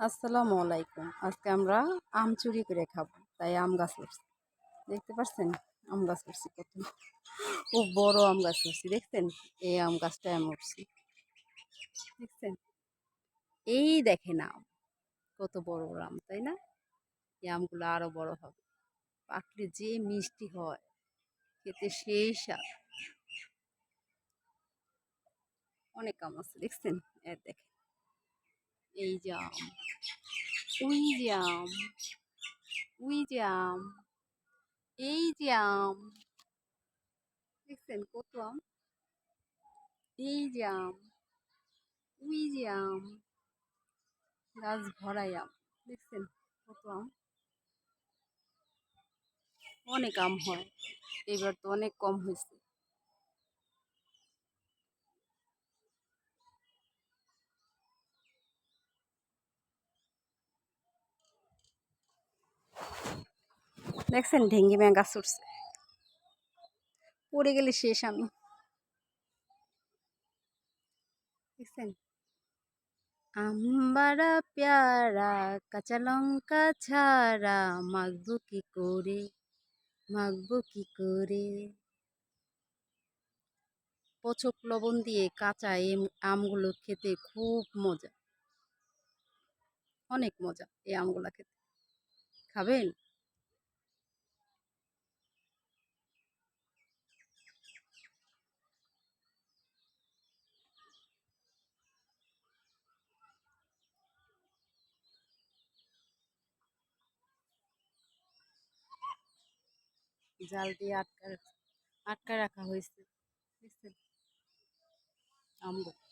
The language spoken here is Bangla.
আসসালামু আলাইকুম। আজকে আমরা আম চুরি করে খাব, তাই আম গাছ করছি দেখতে পাচ্ছেন আম গাছ করছি কত খুব বড় আম গাছ করছি দেখছেন? এই আম গাছটা আম উঠছি। দেখছেন? এই দেখেন আম, কত বড় বড় আম, তাই না? এই আমগুলো আরও বড় হবে। পাকলে যে মিষ্টি হয়, খেতে সেই স্বাদ। অনেক আম আছে, দেখছেন? এর দেখেন। এই যে আম ওই যে আম ওই যে আম এই যে আম দেখছেন কত আম এই যে আম ওই যে আম গাছ ভরাই আম দেখছেন কত আম অনেক আম হয়। এবার তো অনেক কম হয়েছে। দেখছেন? ঢেঙ্গি ম্যাঁ গাছ উঠছে। পড়ে গেলে শেষ আমি। দেখছেন? আম্বারা পেয়ারা, কাঁচা লঙ্কা ছাড়া মাখবো কি করে? মাখবো কি করে? পচক লবণ দিয়ে কাঁচা এম, আমগুলো খেতে খুব মজা। অনেক মজা এই আমগুলা খেতে। খাবেন? জাল দিয়ে আটকা আটকা রাখা হয়েছে। আমগুলো